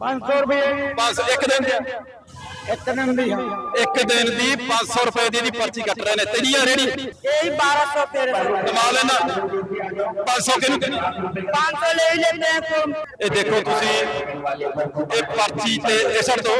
500 ਰੁਪਏ ਬਸ ਇੱਕ ਦਿਨ ਦੀ। ਇੱਕ ਦਿਨ ਦੀ ਇੱਕ ਦਿਨ ਦੀ 500 ਰੁਪਏ ਦੀ ਦੀ ਪਰਚੀ ਕੱਟ ਰਹੇ ਨੇ। ਤੇਰੀਆਂ ਰੇੜੀ। ਇਹੀ 1200 ਤੇਰੇ ਕਮਾ ਲੈਣਾ। 500 ਕਿਨੂੰ 500 ਲੈ ਲੈਂਦੇ ਆ। ਇਹ ਦੇਖੋ ਤੁਸੀਂ ਇਹ ਪਰਚੀ ਤੇ ਇਸੜ ਤੋਂ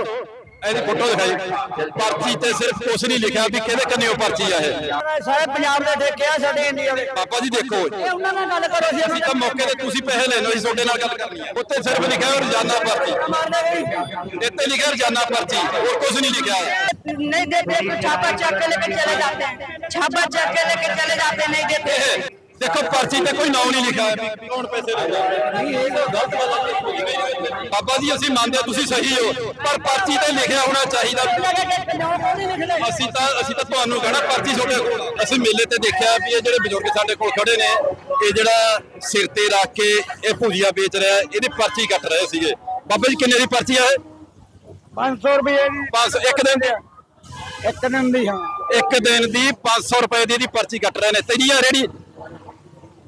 ਇਹਦੀ ਫੋਟੋ ਦਿਖਾਈ ਪਰਚੀ ਤੇ ਸਿਰਫ ਕੁਛ ਨਹੀਂ ਲਿਖਿਆ ਵੀ ਕਿਹਦੇ ਕੰਨਿਓ ਪਰਚੀ ਆ ਇਹ ਸਾਰੇ ਪੰਜਾਬ ਦੇ ਠੇਕੇ ਆ ਸਾਡੇ ਇੰਡੀਆ ਦੇ ਬਾਬਾ ਜੀ ਦੇਖੋ ਇਹ ਉਹਨਾਂ ਨਾਲ ਗੱਲ ਕਰੋ ਜੀ ਅਸੀਂ ਤਾਂ ਮੌਕੇ ਤੇ ਤੁਸੀਂ ਪੈਸੇ ਲੈ ਲਓ ਅਸੀਂ ਤੁਹਾਡੇ ਨਾਲ ਗੱਲ ਕਰਨੀ ਹੈ ਉੱਤੇ ਸਿਰਫ ਲਿਖਿਆ ਹੋਇਆ ਰੋਜ਼ਾਨਾ ਪਰਚੀ मारने गई ਇੱਥੇ ਲਿਖਿਆ ਰੋਜ਼ਾਨਾ ਪਰਚੀ ਹੋਰ ਕੁਝ ਨਹੀਂ ਲਿਖਿਆ नहीं देते तो छापा चक के लेके चले जाते हैं छापा चक के लेके चले जाते हैं नहीं देते ਇਹ ਦੇਖੋ ਪਰਚੀ ਤੇ ਕੋਈ ਨਾਮ ਨਹੀਂ ਲਿਖਿਆ ਹੋਇਆ ਵੀ ਕੌਣ ਪੈਸੇ ਲੈਂਦਾ ਨਹੀਂ ਇਹ ਤਾਂ ਗਲਤ ਗੱਲ ਹੈ ਬਾਬਾ ਜੀ ਅਸੀਂ ਮੰਨਦੇ ਤੁਸੀਂ ਸਹੀ ਹੋ ਪਰ ਪਰਚੀ ਤੇ ਲਿਖਿਆ ਹੋਣਾ ਚਾਹੀਦਾ। ਅਸੀਂ ਤਾਂ ਅਸੀਂ ਤਾਂ ਤੁਹਾਨੂੰ ਕਹਣਾ ਪਰਚੀ ਤੁਹਾਡੇ ਅਸੀਂ ਮੇਲੇ ਤੇ ਦੇਖਿਆ ਵੀ ਇਹ ਜਿਹੜੇ ਬਜ਼ੁਰਗ ਸਾਡੇ ਕੋਲ ਖੜੇ ਨੇ ਇਹ ਜਿਹੜਾ ਸਿਰ ਤੇ ਰੱਖ ਕੇ ਇਹ ਭੂਜੀਆ ਵੇਚ ਰਿਹਾ ਇਹਦੀ ਪਰਚੀ ਕੱਟ ਰਹੇ ਸੀਗੇ। ਬਾਬਾ ਜੀ ਕਿੰਨੇ ਦੀ ਪਰਚੀ ਆ ਇਹ? 500 ਰੁਪਏ ਦੀ। ਬਸ ਇੱਕ ਦਿਨ ਦੀ? ਇੱਕ ਦਿਨ ਦੀ ਹਾਂ। ਇੱਕ ਦਿਨ ਦੀ 500 ਰੁਪਏ ਦੀ ਇਹਦੀ ਪਰਚੀ ਕੱਟ ਰਹੇ ਨੇ। ਤੇਰੀ ਆ ਰੇੜੀ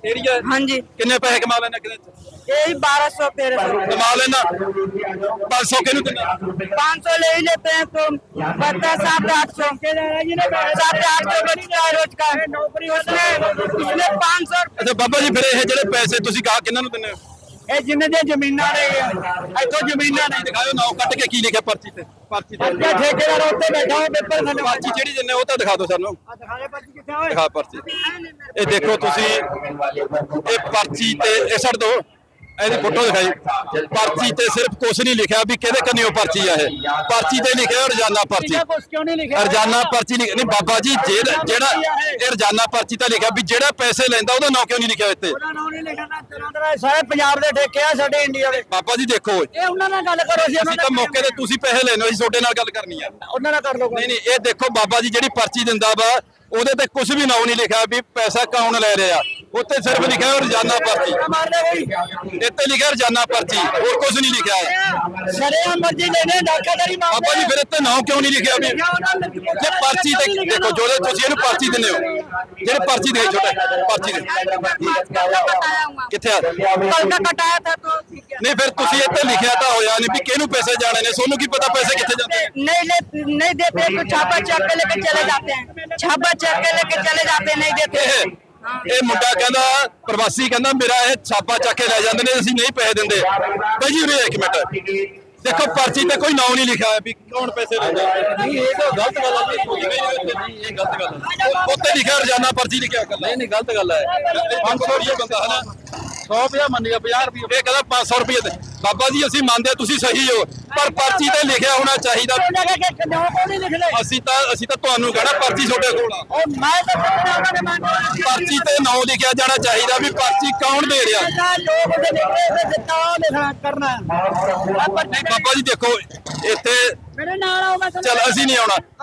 ਤੇਰੀ ਆ हाँ जी ਕਿੰਨੇ ਪੈਸੇ ਕਮਾ ਲੈਣਾ ਕਿਤੇ ਚ? यही बारह सौ तेरह सौ ਕਮਾ ਲੈਣਾ 500 ਕਿਹਨੂੰ ਦਿੰਦਾ पाँच सौ ले ही लेते हैं तो बता सात आठ सौ सात आठ सौ बचता है रोज का नौकरी उसमें उसमें पाँच सौ ਅੱਛਾ ਬਾਬਾ ਜੀ ਫਿਰ ਇਹ ਜਿਹੜੇ ਪੈਸੇ ਤੁਸੀਂ ਕਹਾ ਕਿੰਨਾਂ ਨੂੰ ਦਿੰਦੇ ਹੋ ਇਹ ਜਿੰਨੇ ਦੇ ਜ਼ਮੀਨਾਂ ਨੇ ਇੱਥੋਂ ਜ਼ਮੀਨਾਂ ਨੇ। ਦਿਖਾਓ ਨਾਮ ਕੱਟ ਕੇ ਕੀ ਲਿਖਿਆ ਪਰਚੀ ਤੇ ਪਰਚੀ ਤੇ। ਅੱਛਾ ਠੇਕੇਦਾਰ ਉੱਤੇ ਬੈਠਾ ਹੋ ਪੇਪਰ ਥੱਲੇ ਪਰਚੀ ਜਿਹੜੀ ਦਿੰਦੇ ਉਹ ਤਾਂ ਦਿਖਾ ਦਿਓ ਸਾਨੂੰ। ਦਿਖਾਲੇ ਪਰਚੀ ਕਿੱਥੇ ਹੋਏ ਦਿਖਾ ਪਰਚੀ। ਇਹ ਦੇਖੋ ਤੁਸੀਂ ਇਹ ਪਰਚੀ ਤੇ ਇਹ ਛੱਡ ਦੋ ਇਹਦੀ ਫੋਟੋ ਦਿਖਾਈ। ਪਰਚੀ ਤੇ ਸਿਰਫ ਕੁਛ ਨਹੀਂ ਲਿਖਿਆ ਵੀ ਕਿਹਦੇ ਕੰਨਿਓ ਪਰਚੀ ਆ ਇਹ। ਪਰਚੀ ਤੇ ਲਿਖਿਆ ਰੋਜ਼ਾਨਾ ਪਰਚੀ। ਰੋਜ਼ਾਨਾ ਪਰਚੀ ਨਹੀਂ ਨਹੀਂ ਬਾਬਾ ਜੀ ਜਿਹੜਾ ਇਹ ਰੋਜ਼ਾਨਾ ਪਰਚੀ ਤਾਂ ਲਿਖਿਆ ਵੀ ਜਿਹੜਾ ਪੈਸੇ ਲੈਂਦਾ ਉਹਦਾ ਨਾਂ ਕਿਉਂ ਨਹੀਂ ਲਿਖਿਆ ਇੱਥੇ? ਸਾਰੇ ਪੰਜਾਬ ਦੇ ਠੇਕੇ ਆ ਸਾਡੇ ਇੰਡੀਆ ਦੇ। ਬਾਬਾ ਜੀ ਦੇਖੋ। ਇਹ ਉਹਨਾਂ ਨਾਲ ਗੱਲ ਕਰੋ ਜੀ ਅਸੀਂ ਤਾਂ ਮੌਕੇ ਤੇ ਤੁਸੀਂ ਪੈਸੇ ਲੈਣੇ ਅਸੀਂ ਤੁਹਾਡੇ ਨਾਲ ਗੱਲ ਕਰਨੀ ਆ। ਉਹਨਾਂ ਨਾਲ ਕਰ ਲਓ ਨਹੀਂ ਨਹੀਂ ਇਹ ਦੇਖੋ ਬਾਬਾ ਜੀ ਜਿਹੜੀ ਪਰਚੀ ਦਿੰਦਾ ਵਾ ਉਹਦੇ ਤੇ ਕੁਝ ਵੀ ਨਾਮ ਨਹੀਂ ਲਿਖਿਆ ਵੀ ਪੈਸਾ ਕੌਣ ਲੈ ਰਿਹਾ। ਉੱਤੇ ਸਿਰਫ ਲਿਖਿਆ ਹੋਇਆ ਰੋਜ਼ਾਨਾ ਪਰਚੀ ਮਾਰਨੇ ਕੋਈ ਇੱਥੇ ਲਿਖਿਆ ਰੋਜ਼ਾਨਾ ਪਰਚੀ ਹੋਰ ਕੁਝ ਨਹੀਂ ਲਿਖਿਆ ਹੈ ਸ਼ਰਿਆ ਮਰਜ਼ੀ ਲੈਣੇ ਡਾਕਾਦਾਰੀ ਮਾਰਦੇ ਬਾਬਾ ਜੀ ਫਿਰ ਇੱਥੇ ਨਾਮ ਕਿਉਂ ਨਹੀਂ ਲਿਖਿਆ ਵੀ ਜੇ ਪਰਚੀ ਤੇ ਦੇਖੋ ਜਿਹੜੇ ਤੁਸੀਂ ਇਹਨੂੰ ਪਰਚੀ ਦਿੰਦੇ ਹੋ ਜਿਹੜੇ ਪਰਚੀ ਦੇ ਛੋਟੇ ਪਰਚੀ ਦੇ ਕਿੱਥੇ ਆ कल का कटाया था तो ठीक है ਨਹੀਂ ਫਿਰ ਤੁਸੀਂ ਇੱਥੇ ਲਿਖਿਆ ਤਾਂ ਹੋਇਆ ਨਹੀਂ ਵੀ ਕਿਹਨੂੰ ਪੈਸੇ ਜਾਣੇ ਨੇ ਤੁਹਾਨੂੰ ਕੀ ਪਤਾ ਪੈਸੇ ਕਿੱਥੇ ਜਾਂਦੇ ਨੇ नहीं ले नहीं देते तो छापा चक के लेके चले जाते हैं छापा चक के लेके चले जाते हैं नहीं देते ਇਹ ਮੁੰਡਾ ਕਹਿੰਦਾ ਪ੍ਰਵਾਸੀ ਕਹਿੰਦਾ ਮੇਰਾ ਇਹ ਛਾਪਾ ਚੱਕ ਕੇ ਲੈ ਜਾਂਦੇ ਨੇ ਅਸੀਂ ਨਹੀਂ ਪੈਸੇ ਦਿੰਦੇ। ਭਾਈ ਜੀ ਉਰੇ ਇੱਕ ਮਿੰਟ। ਦੇਖੋ ਪਰਚੀ ਤੇ ਕੋਈ ਨਾਮ ਨਹੀਂ ਲਿਖਿਆ ਹੋਇਆ ਵੀ ਕੌਣ ਪੈਸੇ ਲੈਂਦਾ ਨਹੀਂ ਇਹ ਤਾਂ ਗਲਤ ਗੱਲ ਹੈ ਨਹੀਂ ਇਹ ਗਲਤ ਗੱਲ ਹੈ ਉੱਤੇ ਲਿਖਿਆ ਰੋਜ਼ਾਨਾ ਪਰਚੀ ਲਿਖਿਆ ਕਰ ਨਹੀਂ ਨਹੀਂ ਗਲਤ ਗੱਲ ਹੈ 500 ਰੁਪਏ ਬੰਦਾ ਹੈ ਨਾ ਬਾਬਾ ਜੀ ਅਸੀਂ ਮੰਨਦੇ ਤੁਸੀਂ ਸਹੀ ਹੋ। ਪਰ ਪਰਚੀ ਤੇ ਲਿਖਿਆ ਹੋਣਾ ਚਾਹੀਦਾ। ਅਸੀਂ ਤਾਂ ਅਸੀਂ ਤਾਂ ਤੁਹਾਨੂੰ ਕਹਣਾ ਪਰਚੀ ਤੁਹਾਡੇ ਕੋਲ ਪਰਚੀ ਤੇ ਨਾਂ ਲਿਖਿਆ ਜਾਣਾ ਚਾਹੀਦਾ ਵੀ ਪਰਚੀ ਕੌਣ ਦੇ ਰਿਹਾ। ਬਾਬਾ ਜੀ ਦੇਖੋ ਇੱਥੇ ਮੇਰੇ ਨਾਲ ਆਓ ਚਲ ਅਸੀਂ ਨਹੀਂ ਆਉਣਾ।